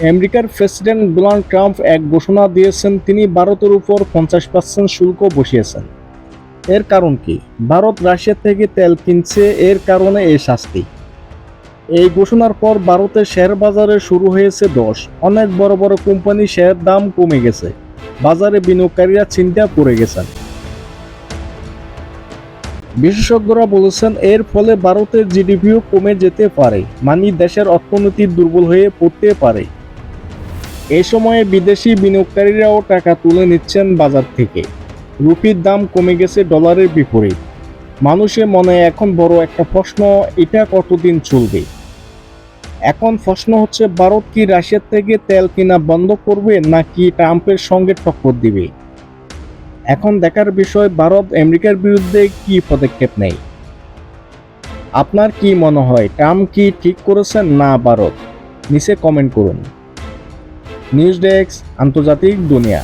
আমেরিকার president Donald Trump এক ঘোষণা দিয়েছেন, তিনি ভারতের উপর পঞ্চাশ পার্সেন্ট শুল্ক বসিয়েছেন। এর কারণ কি? ভারত রাশিয়া থেকে তেল কিনছে, এর কারণে এই শাস্তি। এই ঘোষণার পর ভারতের শেয়ার বাজারে শুরু হয়েছে দশ। অনেক বড় বড় কোম্পানি শেয়ার দাম কমে গেছে। বাজারে বিনিয়োগকারীরা চিন্তা পড়ে গেছেন। বিশেষজ্ঞরা বলেছেন, এর ফলে ভারতের জিডিপিও কমে যেতে পারে। মানে দেশের অর্থনীতি দুর্বল হয়ে পড়তে পারে। এই সময়ে বিদেশি বিনিয়োগকারীরাও টাকা তুলে নিচ্ছেন বাজার থেকে। রুপির দাম কমে গেছে ডলারের বিপরীত। মানুষের মনে এখন বড় একটা প্রশ্ন, এটা কতদিন চলবে? এখন প্রশ্ন হচ্ছে, ভারত কি রাশিয়ার থেকে তেল কিনা বন্ধ করবে, নাকি ট্রাম্পের সঙ্গে টক্কর দিবে? এখন দেখার বিষয়, ভারত আমেরিকার বিরুদ্ধে কি পদক্ষেপ নেয়? আপনার কি মনে হয়, ট্রাম্প কি ঠিক করেছেন না ভারত? নিচে কমেন্ট করুন। নিউজ ডেস্ক আন্তর্জাতিক দুনিয়া